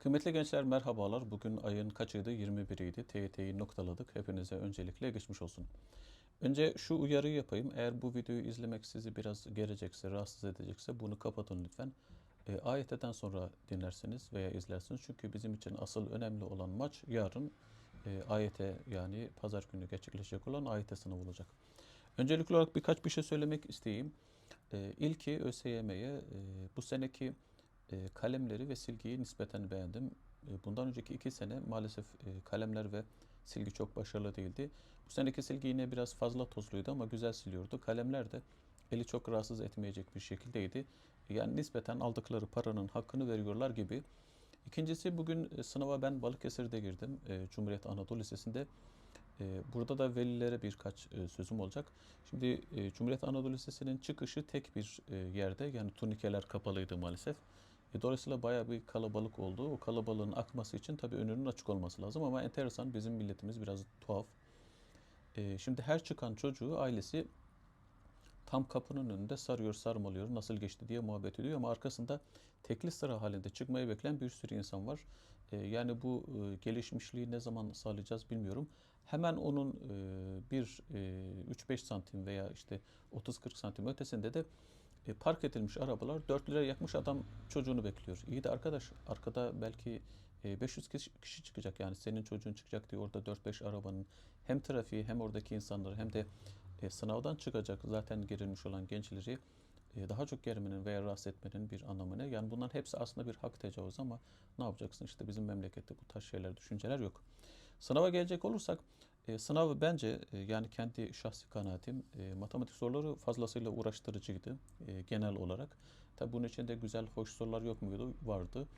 Kıymetli gençler merhabalar. Bugün ayın kaçıydı? 21'iydi. TYT'yi noktaladık. Hepinize öncelikle geçmiş olsun. Önce şu uyarıyı yapayım. Eğer bu videoyu izlemek sizi biraz gerecekse, rahatsız edecekse bunu kapatın lütfen. E, AYT'den sonra dinlersiniz veya izlersiniz. Çünkü bizim için asıl önemli olan maç yarın e, AYT yani pazar günü gerçekleşecek olan AYT sınavı olacak. Öncelikli olarak birkaç bir şey söylemek isteyeyim. E, ilki ÖSYM'ye e, bu seneki kalemleri ve silgiyi nispeten beğendim. E, bundan önceki iki sene maalesef e, kalemler ve silgi çok başarılı değildi. Bu seneki silgi yine biraz fazla tozluydu ama güzel siliyordu. Kalemler de eli çok rahatsız etmeyecek bir şekildeydi. Yani nispeten aldıkları paranın hakkını veriyorlar gibi. İkincisi bugün e, sınava ben Balıkesir'de girdim. E, Cumhuriyet Anadolu Lisesi'nde. Burada da velilere birkaç sözüm olacak. Şimdi Cumhuriyet Anadolu Lisesi'nin çıkışı tek bir yerde. Yani turnikeler kapalıydı maalesef. E, Dolayısıyla bayağı bir kalabalık oldu. O kalabalığın akması için tabii önünün açık olması lazım ama enteresan bizim milletimiz biraz tuhaf. E, Şimdi her çıkan çocuğu ailesi tam kapının önünde sarıyor sarmalıyor nasıl geçti diye muhabbet ediyor ama arkasında tekli sıra halinde çıkmayı bekleyen bir sürü insan var. E, Yani bu e, gelişmişliği ne zaman sağlayacağız bilmiyorum. Hemen onun e, bir e, 3-5 santim veya işte 30-40 santim ötesinde de e, park edilmiş arabalar 4 lira yakmış adam çocuğunu bekliyor. İyi de arkadaş arkada belki e, 500 kişi, kişi çıkacak yani senin çocuğun çıkacak diye orada 4-5 arabanın hem trafiği hem oradaki insanları hem de e, sınavdan çıkacak zaten gerilmiş olan gençleri e, daha çok germenin veya rahatsız etmenin bir anlamı ne? Yani bunların hepsi aslında bir hak tecavüzü ama ne yapacaksın işte bizim memlekette bu tarz şeyler, düşünceler yok. Sınava gelecek olursak e, sınav bence e, yani kendi şahsi kanaatim e, matematik soruları fazlasıyla uğraştırıcıydı e, genel olarak. Tabi bunun içinde güzel, hoş sorular yok muydu? Vardı.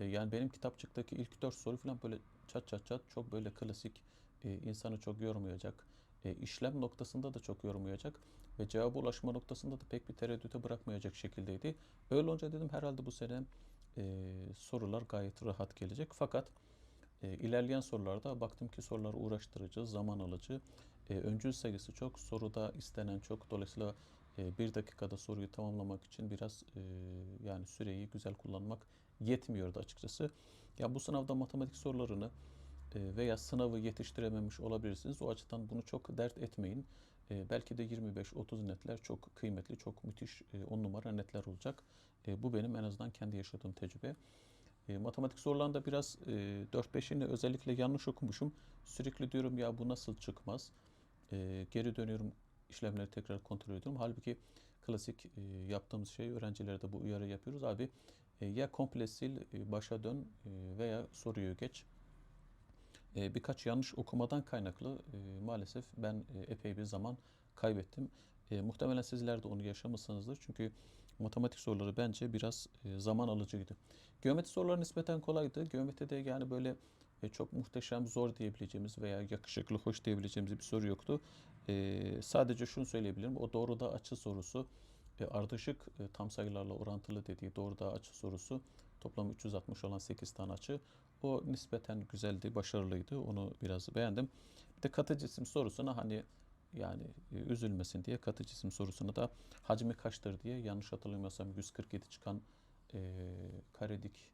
E, yani benim kitapçıktaki ilk dört soru falan böyle çat çat çat çok böyle klasik, e, insanı çok yormayacak, e, işlem noktasında da çok yormayacak ve cevaba ulaşma noktasında da pek bir tereddüte bırakmayacak şekildeydi. Öyle olunca dedim herhalde bu sene e, sorular gayet rahat gelecek. Fakat e, ilerleyen sorularda baktım ki sorular uğraştırıcı, zaman alıcı. E, öncül sayısı çok, soruda istenen çok. Dolayısıyla e, bir dakikada soruyu tamamlamak için biraz e, yani süreyi güzel kullanmak yetmiyordu açıkçası. Ya bu sınavda matematik sorularını e, veya sınavı yetiştirememiş olabilirsiniz. O açıdan bunu çok dert etmeyin. E, belki de 25-30 netler çok kıymetli, çok müthiş 10 numara netler olacak. E, bu benim en azından kendi yaşadığım tecrübe. E, matematik sorularında biraz e, 4-5'ini özellikle yanlış okumuşum. Sürekli diyorum ya bu nasıl çıkmaz. E, geri dönüyorum işlemleri tekrar kontrol ediyorum. Halbuki klasik e, yaptığımız şey öğrencilere de bu uyarı yapıyoruz. Abi e, ya komple sil, e, başa dön e, veya soruyu geç. E, birkaç yanlış okumadan kaynaklı e, maalesef ben e, epey bir zaman kaybettim. E, muhtemelen sizler de onu yaşamışsınızdır. Çünkü matematik soruları bence biraz e, zaman alıcıydı. Geometri soruları nispeten kolaydı. Geometride yani böyle e, çok muhteşem, zor diyebileceğimiz veya yakışıklı, hoş diyebileceğimiz bir soru yoktu. E, sadece şunu söyleyebilirim. O doğruda açı sorusu e, ardışık e, tam sayılarla orantılı dediği doğruda açı sorusu toplam 360 olan 8 tane açı. O nispeten güzeldi, başarılıydı. Onu biraz beğendim. Bir de katı cisim sorusuna hani yani e, üzülmesin diye katı cisim sorusunu da hacmi kaçtır diye yanlış hatırlamıyorsam 147 çıkan e, karedik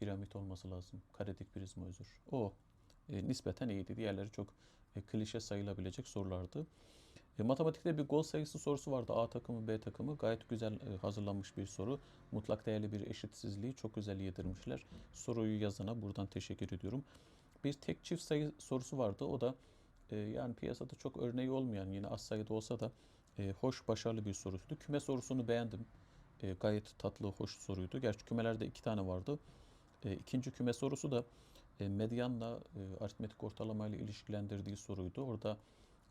piramit olması lazım. Karedik prizma özür. O e, nispeten iyiydi. Diğerleri çok e, klişe sayılabilecek sorulardı. E, matematikte bir gol sayısı sorusu vardı. A takımı, B takımı. Gayet güzel e, hazırlanmış bir soru. Mutlak değerli bir eşitsizliği çok güzel yedirmişler. Soruyu yazana buradan teşekkür ediyorum. Bir tek çift sayı sorusu vardı. O da e, yani piyasada çok örneği olmayan yine az sayıda olsa da e, hoş, başarılı bir sorusuydu. Küme sorusunu beğendim. E, gayet tatlı, hoş soruydu. Gerçi kümelerde iki tane vardı. E, ikinci küme sorusu da e, medyanla e, aritmetik ortalamayla ilişkilendirdiği soruydu. Orada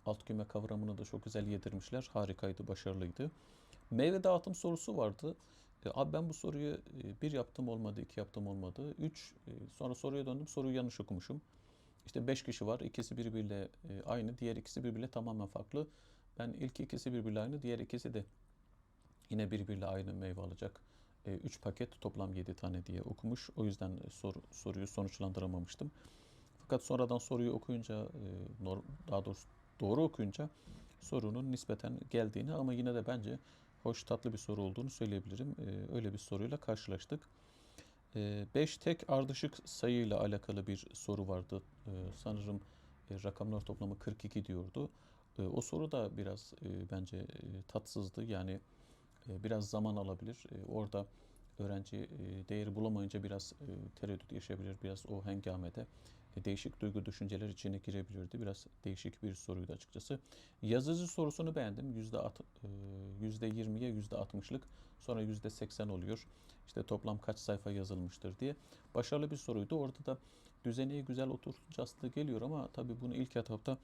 alt küme kavramını da çok güzel yedirmişler. Harikaydı, başarılıydı. Meyve dağıtım sorusu vardı. Abi ben bu soruyu bir yaptım olmadı, iki yaptım olmadı. Üç, sonra soruya döndüm, soruyu yanlış okumuşum. İşte beş kişi var, ikisi birbiriyle e, aynı, diğer ikisi birbiriyle tamamen farklı. Ben ilk ikisi birbiriyle aynı, diğer ikisi de yine birbiriyle aynı meyve alacak. 3 paket toplam 7 tane diye okumuş. O yüzden sor, soruyu sonuçlandıramamıştım. Fakat sonradan soruyu okuyunca, daha doğrusu doğru okuyunca sorunun nispeten geldiğini ama yine de bence hoş tatlı bir soru olduğunu söyleyebilirim. Öyle bir soruyla karşılaştık. 5 tek ardışık sayıyla alakalı bir soru vardı. Ee, sanırım e, rakamlar toplamı 42 diyordu. E, o soru da biraz e, bence e, tatsızdı. Yani biraz zaman alabilir. Orada öğrenci değeri bulamayınca biraz tereddüt yaşayabilir. Biraz o hengamede e, değişik duygu düşünceler içine girebilirdi. Biraz değişik bir soruydu açıkçası. Yazıcı sorusunu beğendim. Yüzde at- e, yüzde 20'ye yüzde 60'lık sonra yüzde 80 oluyor. İşte toplam kaç sayfa yazılmıştır diye. Başarılı bir soruydu. Orada da düzeni güzel oturtacaklı geliyor ama tabii bunu ilk etapta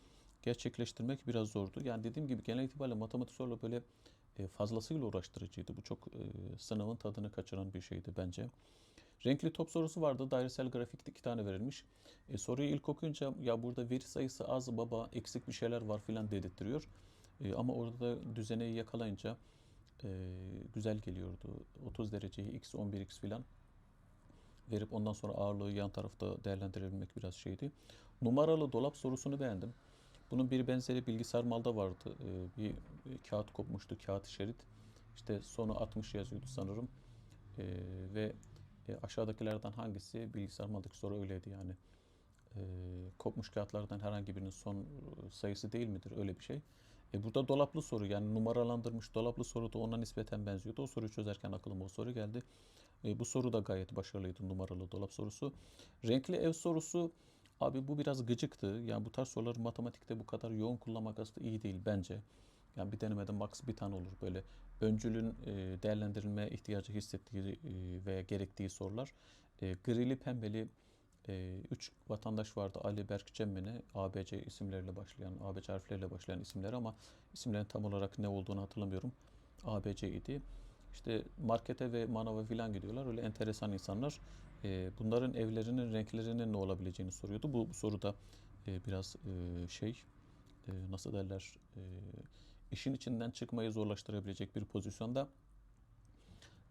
gerçekleştirmek biraz zordu. Yani dediğim gibi genel itibariyle matematik soruları böyle e, fazlasıyla uğraştırıcıydı. Bu çok e, sınavın tadını kaçıran bir şeydi bence. Renkli top sorusu vardı. Dairesel grafikte iki tane verilmiş. E, soruyu ilk okuyunca ya burada veri sayısı az baba eksik bir şeyler var filan dedirtiyor. E, ama orada da düzeneyi yakalayınca e, güzel geliyordu. 30 dereceyi x 11x filan verip ondan sonra ağırlığı yan tarafta değerlendirebilmek biraz şeydi. Numaralı dolap sorusunu beğendim. Bunun bir benzeri bilgisayar malda vardı. Ee, bir kağıt kopmuştu, kağıt şerit. İşte sonu 60 yazıyordu sanırım. Ee, ve e, aşağıdakilerden hangisi bilgisayar maldaki soru öyleydi yani. Ee, kopmuş kağıtlardan herhangi birinin son e, sayısı değil midir? Öyle bir şey. E burada dolaplı soru yani numaralandırmış dolaplı soru da ona nispeten benziyordu. O soruyu çözerken aklıma o soru geldi. E, bu soru da gayet başarılıydı numaralı dolap sorusu. Renkli ev sorusu abi bu biraz gıcıktı. Yani bu tarz soruları matematikte bu kadar yoğun kullanmak aslında iyi değil bence. Yani bir denemede max bir tane olur böyle öncülün e, değerlendirilmeye ihtiyacı hissettiği e, veya gerektiği sorular. E, grili pembeli 3 vatandaş vardı. Ali Berk Cemmene, ABC isimleriyle başlayan, ABC harfleriyle başlayan isimler ama isimlerin tam olarak ne olduğunu hatırlamıyorum. ABC idi. İşte markete ve manava filan gidiyorlar. Öyle enteresan insanlar. E, bunların evlerinin renklerinin ne olabileceğini soruyordu. Bu, bu soruda e, biraz e, şey e, nasıl derler e, işin içinden çıkmayı zorlaştırabilecek bir pozisyonda.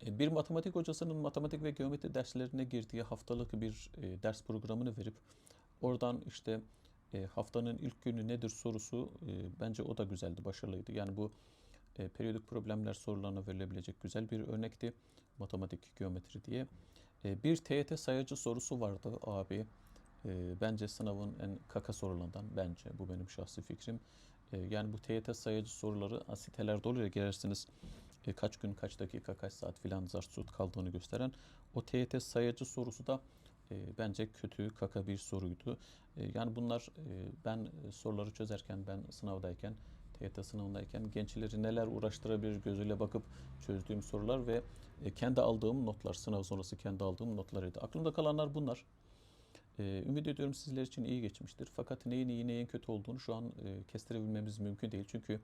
E, bir matematik hocasının matematik ve geometri derslerine girdiği haftalık bir e, ders programını verip oradan işte e, haftanın ilk günü nedir sorusu e, bence o da güzeldi, başarılıydı. Yani bu e, periyodik problemler sorularına verilebilecek güzel bir örnekti. Matematik, geometri diye. E, bir TYT sayacı sorusu vardı abi. E, bence sınavın en kaka sorularından bence. Bu benim şahsi fikrim. E, yani bu TYT sayacı soruları sitelerde oluyor. Girersiniz e, kaç gün, kaç dakika, kaç saat filan zart kaldığını gösteren. O TYT sayacı sorusu da e, bence kötü, kaka bir soruydu. E, yani bunlar e, ben soruları çözerken, ben sınavdayken TYT sınavındayken gençleri neler uğraştırabilir gözüyle bakıp çözdüğüm sorular ve e, kendi aldığım notlar, sınav sonrası kendi aldığım notlarıydı. Aklımda kalanlar bunlar. E, ümit ediyorum sizler için iyi geçmiştir. Fakat neyin iyi neyin kötü olduğunu şu an e, kestirebilmemiz mümkün değil. Çünkü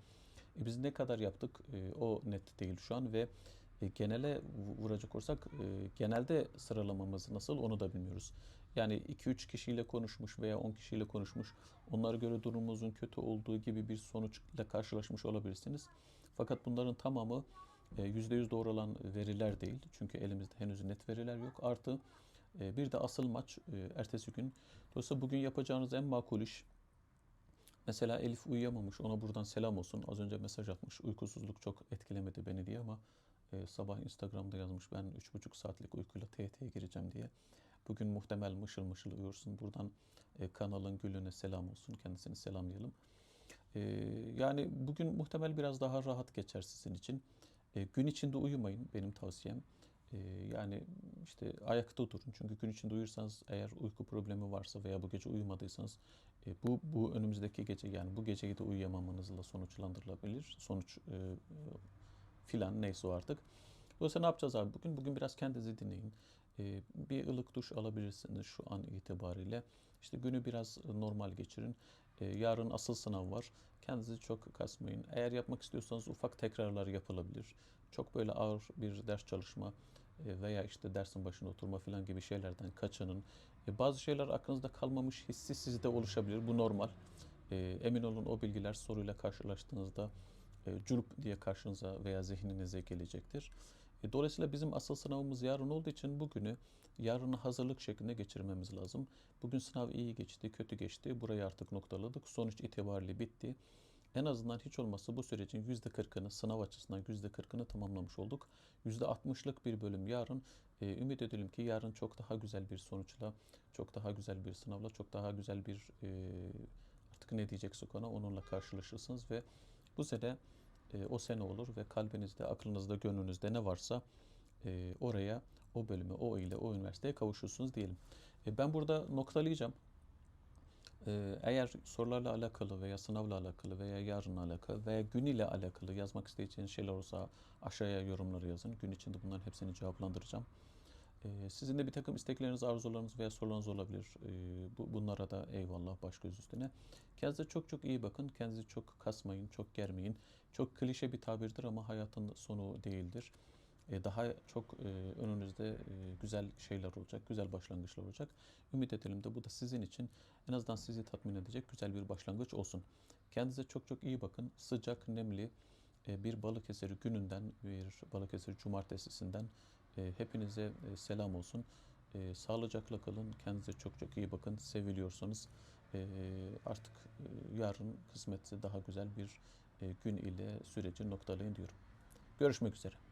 biz ne kadar yaptık o net değil şu an ve genele vuracak olursak genelde sıralamamız nasıl onu da bilmiyoruz. Yani 2-3 kişiyle konuşmuş veya 10 kişiyle konuşmuş, onlara göre durumumuzun kötü olduğu gibi bir sonuçla karşılaşmış olabilirsiniz. Fakat bunların tamamı %100 doğru olan veriler değil. Çünkü elimizde henüz net veriler yok. Artı bir de asıl maç ertesi gün. Dolayısıyla bugün yapacağınız en makul iş Mesela Elif uyuyamamış. Ona buradan selam olsun. Az önce mesaj atmış. Uykusuzluk çok etkilemedi beni diye ama e, sabah Instagram'da yazmış. Ben 3,5 saatlik uykuyla TYT'ye gireceğim diye. Bugün muhtemel mışıl mışıl uyursun. Buradan e, kanalın gülüne selam olsun. Kendisini selamlayalım. E, yani bugün muhtemel biraz daha rahat geçer sizin için. E, gün içinde uyumayın benim tavsiyem. E, yani işte ayakta durun. Çünkü gün içinde uyursanız eğer uyku problemi varsa veya bu gece uyumadıysanız e, bu bu önümüzdeki gece yani bu geceyi de uyuyamamanızla sonuçlandırılabilir. Sonuç e, filan neyse o artık. Dolayısıyla ne yapacağız abi bugün? Bugün biraz kendinizi dinleyin. Bir ılık duş alabilirsiniz şu an itibariyle. İşte günü biraz normal geçirin. E, yarın asıl sınav var. Kendinizi çok kasmayın. Eğer yapmak istiyorsanız ufak tekrarlar yapılabilir. Çok böyle ağır bir ders çalışma e, veya işte dersin başına oturma falan gibi şeylerden kaçının. E, bazı şeyler aklınızda kalmamış hissi sizde oluşabilir. Bu normal. E, emin olun o bilgiler soruyla karşılaştığınızda culp diye karşınıza veya zihninize gelecektir. E, dolayısıyla bizim asıl sınavımız yarın olduğu için bugünü yarına hazırlık şeklinde geçirmemiz lazım. Bugün sınav iyi geçti, kötü geçti. Burayı artık noktaladık. Sonuç itibariyle bitti. En azından hiç olmazsa bu sürecin %40'ını sınav açısından %40'ını tamamlamış olduk. %60'lık bir bölüm yarın. E, ümit edelim ki yarın çok daha güzel bir sonuçla, çok daha güzel bir sınavla, çok daha güzel bir e, artık ne diyeceksek ona onunla karşılaşırsınız ve bu sene e, o sene olur ve kalbinizde, aklınızda, gönlünüzde ne varsa e, oraya, o bölüme, o ile, o üniversiteye kavuşursunuz diyelim. E, ben burada noktalayacağım. E, eğer sorularla alakalı veya sınavla alakalı veya yarınla alakalı veya gün ile alakalı yazmak isteyeceğiniz şeyler olsa aşağıya yorumları yazın. Gün içinde bunların hepsini cevaplandıracağım. E, sizin de bir takım istekleriniz, arzularınız veya sorularınız olabilir. E, bu, bunlara da eyvallah baş göz üstüne. Kendinize çok çok iyi bakın. Kendinizi çok kasmayın, çok germeyin. Çok klişe bir tabirdir ama hayatın sonu değildir. E, daha çok e, önünüzde e, güzel şeyler olacak, güzel başlangıçlar olacak. Ümit edelim de bu da sizin için en azından sizi tatmin edecek güzel bir başlangıç olsun. Kendinize çok çok iyi bakın. Sıcak, nemli e, bir Balıkesir gününden, bir Balıkesir cumartesisinden hepinize e, selam olsun. E, sağlıcakla kalın. Kendinize çok çok iyi bakın. Seviliyorsunuz. E, artık e, yarın kısmetse daha güzel bir gün ile süreci noktalayın diyorum. Görüşmek üzere.